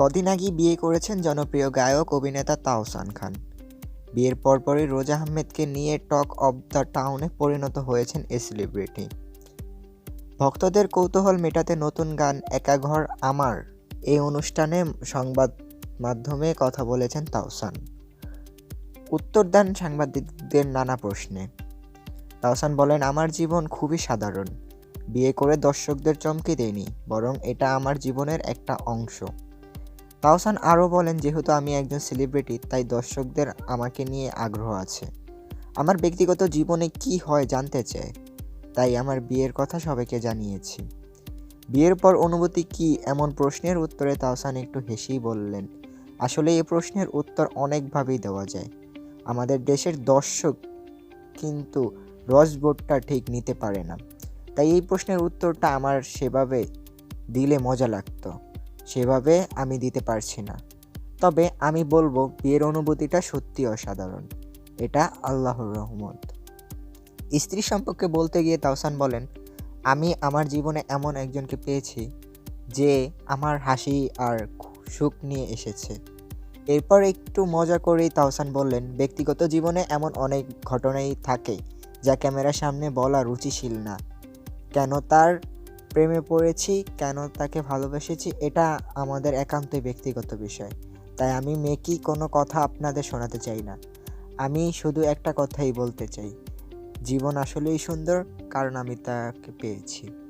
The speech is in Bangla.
কদিন আগেই বিয়ে করেছেন জনপ্রিয় গায়ক, অভিনেতা তাওসান খান। বিয়ের পরপরই রোজা আহমেদকে নিয়ে টক অব দ্য টাউনে পরিণত হয়েছেন এ সেলিব্রিটি। ভক্তদের কৌতূহল মেটাতে নতুন গান একা ঘর আমার, এই অনুষ্ঠানে সংবাদ মাধ্যমে কথা বলেছেন তাওসান। উত্তর দেন সাংবাদিকদের নানা প্রশ্নে। তাওসান বলেন, আমার জীবন খুবই সাধারণ। বিয়ে করে দর্শকদের চমকে দেয়নি বরং এটা আমার জীবনের একটা অংশ। তাওসান আরও বলেন, যেহেতু আমি একজন সেলিব্রিটি তাই দর্শকদের আমাকে নিয়ে আগ্রহ আছে। আমার ব্যক্তিগত জীবনে কি হয় জানতে চায় তাই আমার বিয়ের কথা সবাইকে জানিয়েছি। বিয়ের পর অনুভূতি কি, এমন প্রশ্নের উত্তরে তাওসান একটু হেসেই বললেন, আসলে এই প্রশ্নের উত্তর অনেকভাবেই দেওয়া যায়। আমাদের দেশের দর্শক কিন্তু রসবোধটা ঠিক নিতে পারে না। তাই এই প্রশ্নের উত্তরটা আমার সেভাবে দিলে মজা লাগতো। সেভাবে আমি দিতে পারছি না। তবে আমি বলব, বিয়ের অনুভূতিটা সত্যি অসাধারণ। এটা আল্লাহর রহমত। স্ত্রী সম্পর্কে বলতে গিয়ে তাওসান বলেন, আমি আমার জীবনে এমন একজনকে পেয়েছি যে আমার হাসি আর সুখ নিয়ে এসেছে। এরপর একটু মজা করেই তাওসান বললেন, ব্যক্তিগত জীবনে এমন অনেক ঘটনাই থাকে যা ক্যামেরার সামনে বলা রুচিশীল না। কেন তার প্রেমে পড়েছি, কেন তাকে ভালোবেসেছি, এটা আমাদের একান্তই ব্যক্তিগত বিষয়। তাই আমি মেকি কোনো কথা আপনাদের শোনাতে চাই না। আমি শুধু একটা কথাই বলতে চাই। জীবন আসলেই সুন্দর, কারণ আমি তাকে পেয়েছি।